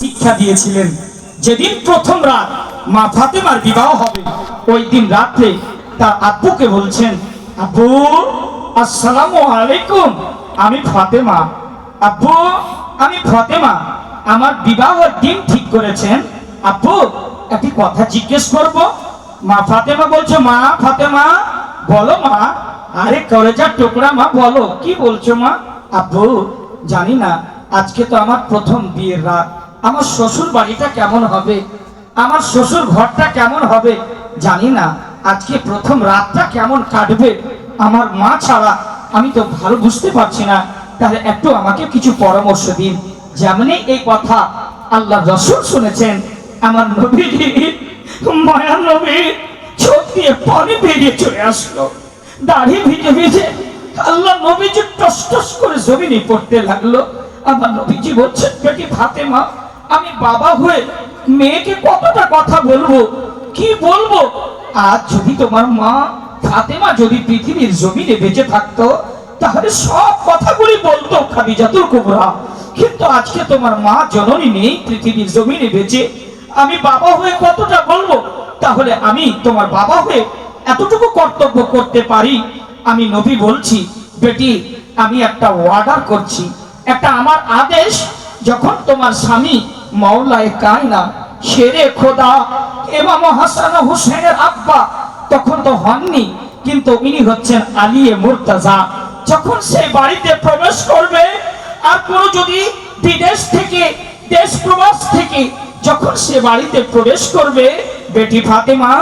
শিক্ষা দিয়েছিলেন। যেদিন প্রথম রাত মা ফাতেমার বিবাহ হবে, ওই দিন রাত্রে তার আব্বুকে বলছেন, আব্বু, আসসালামু আলাইকুম, আমি ফাতেমা। আব্বু, আমি ফাতেমা, আমার বিবাহের দিন ঠিক করেছেন? আব্বু, একটি কথা জিজ্ঞেস করব। মা ফাতেমা বলছো, মা, ফাতেমা, বলো মা, আরে কলেজার টুকরা মা, বলো, কি বলছো মা? আব্বু, জানি না, আজকে তো আমার প্রথম বিয়ের রাত। আমার শ্বশুর বাড়িটা কেমন হবে? আমার শ্বশুর ঘরটা কেমন হবে? জানি না। আজকে প্রথম রাতটা কেমন কাটবে? আমার মা ছাড়া আমি তো ভালো বুঝতে পারছি না। তাহলে একটু আমাকে কিছু পরামর্শ দিন। যেমনি এই কথা আল্লাহ রসুল শুনেছেন, আমার নবী মায়া নবী চোখ দিয়ে পানি বেরিয়ে চলে আসলো। দাড়ি ভিজে ভিজে আল্লাহ নবীজি টস টস করে জমিনে পড়তে লাগল। আমার নবীজি বলছেন, বেটি ফাতেমা আমি বাবা হয়ে মেয়েকে কতটা কথা বলব, কি বলব? আজ যদি তোমার মা ফাতেমা যদি পৃথিবীর জমিনে বেঁচে থাকতো, তাহলে সব কথাগুলি বলতো খাদিজাতুল কুবরা। কিন্তু আজকে তোমার মা জননী নেই পৃথিবীর জমিনে বেঁচে। আমি বাবা হয়ে কতটা বলব? তাহলে আমি তোমার বাবা হয়ে এতটুকু কর্তব্য করতে পারি। আমি নবী বলছি, বেটি, আমি একটা অর্ডার করছি। একটা আমার আদেশ যখন তোমার স্বামী মাওলায় কায়না, শেরে খোদা এমাম হাসান হুসেনের আব্বা তখন তো হননি, কিন্তু ইনি হচ্ছেন আলিয়ে মুর্তাজা। যখন সে বাড়িতে প্রবেশ করবে, আর কোনো যদি বিদেশ থেকে, দেশ প্রবাস থেকে যখন সে বাড়িতে প্রবেশ করবে, বেটি ফাতেমা,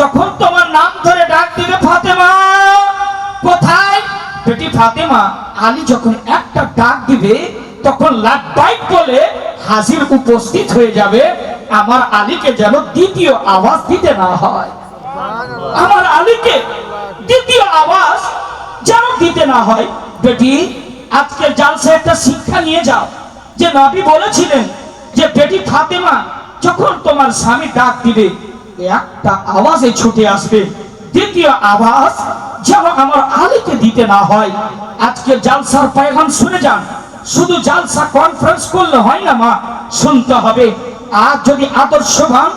যখন তোমার নাম ধরে ডাক দিবে ফাতেমা, কোথায়? বেটি ফাতেমা, আলী যখন একটা ডাক দিবে তখন লাভবাইক বলে হাজির উপস্থিত হয়ে যাবে আমার আলীকে যেন দ্বিতীয় আওয়াজ দিতে না হয়। আমার আলীকে দ্বিতীয় আওয়াজ যেন দিতে না হয়। বেটি আজকে জালসে একটা শিক্ষা নিয়ে যাও। যে নবী বলেছিলেন যে বেটি ফাতেমা যখন তোমার স্বামী ডাক দিবে একটা আওয়াজে ছুটে আসবে। দ্বিতীয় আওয়াজ যেন আমার আলীকে দিতে না হয়। আজকে জালসার পায়গাম শুনে যান। শুধু জালসা কনফারেন্স করলে হয় না মা, শুনতে হবে। আর যদি আদর্শবান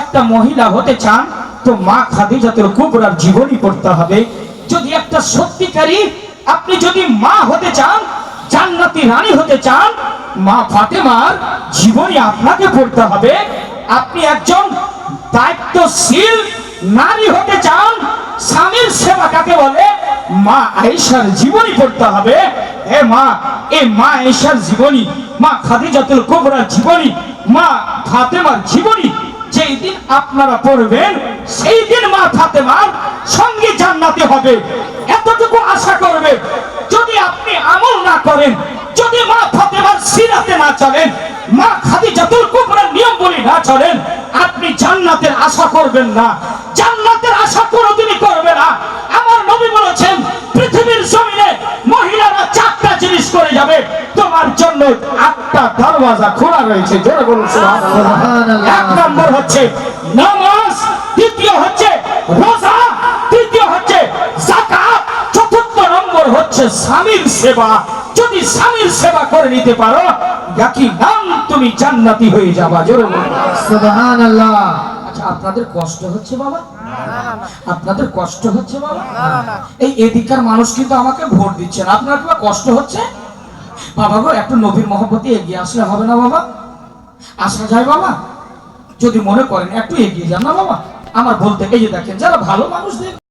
একটা মহিলা হতে চান, তো মা খাদিজাতুল কুবরার জীবনী পড়তে হবে। যদি একটা সত্যিকারী আপনি যদি মা হতে চান, জান্নাতি রানী হতে চান, মা ফাতেমার জীবনী আপনাকে পড়তে হবে। আপনি একজন দায়িত্বশীল নারী হতে চান, স্বামীর সেবা কাকে বলে মা আয়েশার জীবনী পড়তে হবে। হে মা এই মা আয়েশার জীবনী, মা খাদিজাতুল জীবনী, মা ফাতেমার জীবনী, যেই দিন আপনারা পড়বেন, সেই দিন মা ফাতেমার সঙ্গে জান্নাতে হবে। এতটুকু আশা করবে যদি আপনি আমল না করেন, যদি মা ফাতেমার সিরাতে না চলেন, মা খাদিজাতুল কুবরার নিয়ম বলি না চলেন, আপনি জান্নাতের আশা করবেন না। জান্নাতের আশা দরওয়াজা খোলা রয়েছে জোরে বলুন সুবহানাল্লাহ। এক নম্বর হচ্ছে নামাজ দ্বিতীয় হচ্ছে রোজা তৃতীয় হচ্ছে যাকাত চতুর্থ নম্বর হচ্ছে স্বামীর সেবা। যদি স্বামীর সেবা করে নিতে পারো নাম তুমি জান্নাতি হয়ে যাবা জোরে বলুন। সুবহানাল্লাহ। আচ্ছা আপনাদের কষ্ট হচ্ছে বাবা? আপনাদের কষ্ট হচ্ছে বাবা? এই এদিকার মানুষ কিন্তু আমাকে ভোট দিচ্ছেন আপনার কি কষ্ট হচ্ছে? বাবা গো, একটু নবীর মহব্বতে এগিয়ে আসলে হবে না বাবা? আসা যায় বাবা। যদি মনে করেন একটু এগিয়ে যান না বাবা? আমার বলতে এই যে দেখেন, যারা ভালো মানুষ